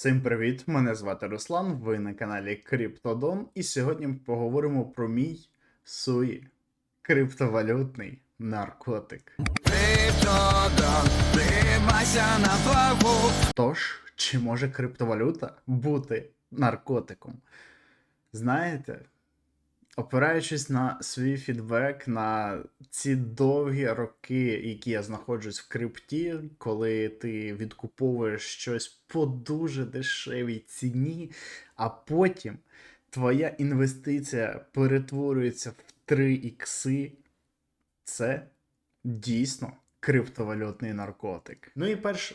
Всім привіт! Мене звати Руслан. Ви на каналі Криптодон, і сьогодні ми поговоримо про мій суї криптовалютний наркотик. Криптодон, на плаву. Тож, чи може криптовалюта бути наркотиком? Знаєте, опираючись на свій фідбек на ці довгі роки, які я знаходжусь в крипті, коли ти відкуповуєш щось по дуже дешевій ціні, а потім твоя інвестиція перетворюється в 3 ікси, це дійсно криптовалютний наркотик. Ну і перш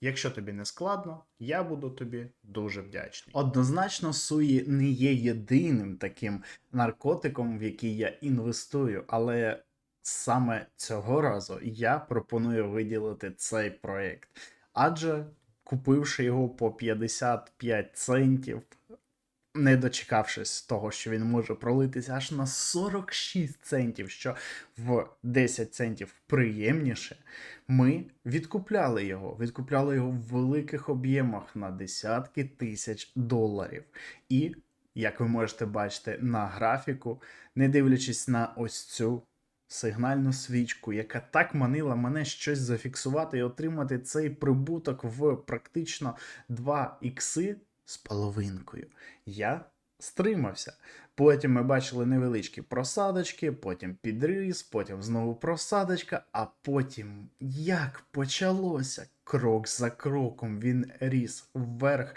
Якщо тобі не складно, я буду тобі дуже вдячний. Однозначно, суї не є єдиним таким наркотиком, в який я інвестую, але саме цього разу я пропоную виділити цей проєкт. Адже купивши його по 55 центів, не дочекавшись того, що він може пролитися аж на 46 центів, що в 10 центів приємніше, ми відкупляли його. Відкупляли його в великих об'ємах на десятки тисяч доларів. І, як ви можете бачити на графіку, не дивлячись на ось цю сигнальну свічку, яка так манила мене щось зафіксувати і отримати цей прибуток в практично 2 ікси з половинкою. Я стримався. Потім ми бачили невеличкі просадочки, потім підріз, потім знову просадочка, а потім як почалося крок за кроком він ріс вверх.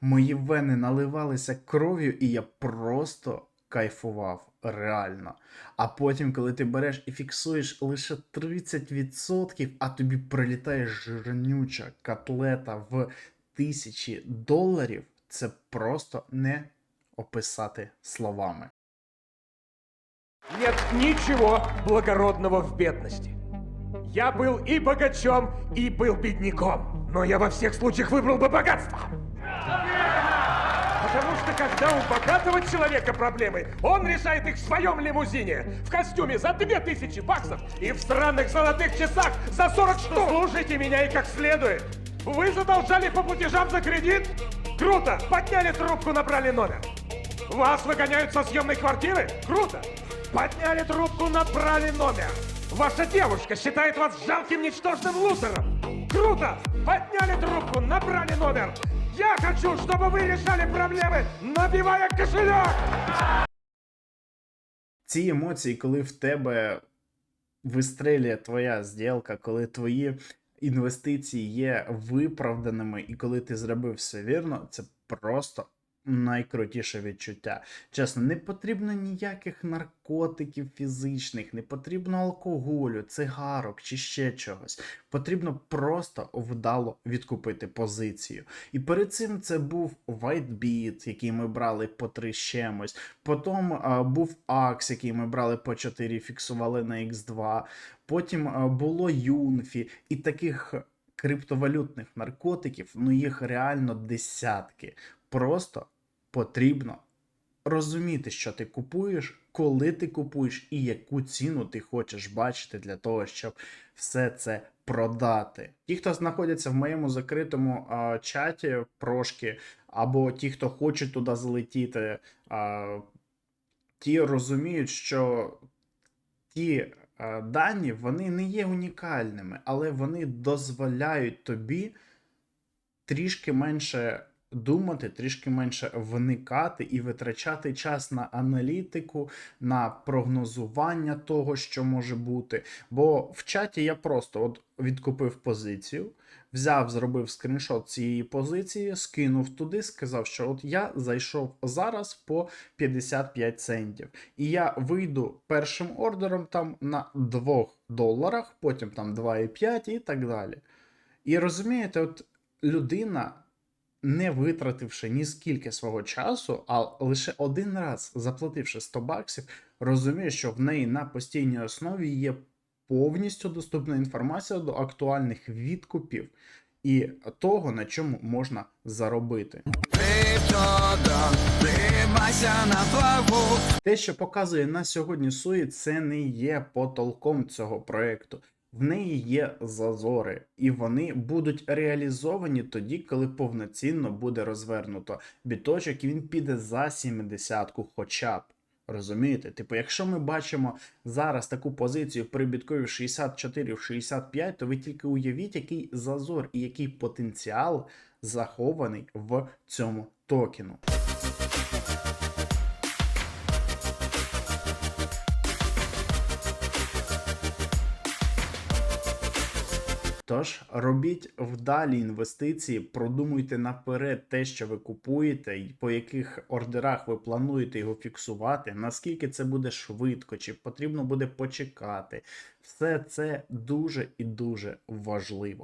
Мої вени наливалися кров'ю, і я просто кайфував реально. А потім, коли ти береш і фіксуєш лише 30%, а тобі прилітає жирнюча котлета в тисячі доларів, це просто не описати словами. Нет ничего благородного в бедности. Я был и богачом, и был бедняком. Но я во всех случаях выбрал бы богатство. Потому что когда у богатого человека проблемы, он решает их в своем лимузине, в костюме за 2000 баксов и в странных золотых часах за 40 штук. Слушайте меня и как следует. Вы задолжали по платежам за кредит? Круто! Подняли трубку, набрали номер. Вас выгоняют со съемной квартиры? Круто! Подняли трубку, набрали номер. Ваша девушка считает вас жалким, ничтожным лузером. Круто! Подняли трубку, набрали номер. Я хочу, чтобы вы решали проблемы, набивая кошелек! ці емоції, коли в тебе вистрелює твоя зділка, коли твої інвестиції є виправданими, і коли ти зробив все вірно, це просто найкрутіше відчуття. Чесно, не потрібно ніяких наркотиків фізичних, не потрібно алкоголю, цигарок чи ще чогось. Потрібно просто вдало відкупити позицію. І перед цим це був WhiteBeat, який ми брали по 3 з чимось. Потім а, був Axe, який ми брали по 4, фіксували на X2. Потім а, було Юнфі і таких криптовалютних наркотиків, ну їх реально десятки. Просто потрібно розуміти, що ти купуєш, коли ти купуєш і яку ціну ти хочеш бачити для того, щоб все це продати. Ті, хто знаходяться в моєму закритому а, чаті прошки, або ті, хто хоче туди залетіти, а, ті розуміють, що ті дані вони не є унікальними, але вони дозволяють тобі трішки менше думати, трішки менше вникати і витрачати час на аналітику, на прогнозування того, що може бути. Бо в чаті я просто от відкупив позицію. Взяв, зробив скріншот цієї позиції, скинув туди, сказав, що от я зайшов зараз по 55 центів. І я вийду першим ордером там на 2 доларах, потім там 2,5 і так далі. І розумієте, от людина, не витративши ні скільки свого часу, а лише один раз заплативши 100 баксів, розуміє, що в неї на постійній основі є повністю доступна інформація до актуальних відкупів і того, на чому можна заробити. Те, що показує на сьогодні Суї, це не є потолком цього проекту. В неї є зазори, і вони будуть реалізовані тоді, коли повноцінно буде розвернуто біточок, і він піде за 70-ку хоча б. Розумієте? Типу, якщо ми бачимо зараз таку позицію при біткові в 64 в 65, то ви тільки уявіть, який зазор і який потенціал захований в цьому токену. Тож робіть вдалі інвестиції, продумуйте наперед те, що ви купуєте, і по яких ордерах ви плануєте його фіксувати, наскільки це буде швидко, чи потрібно буде почекати. Все це дуже і дуже важливо.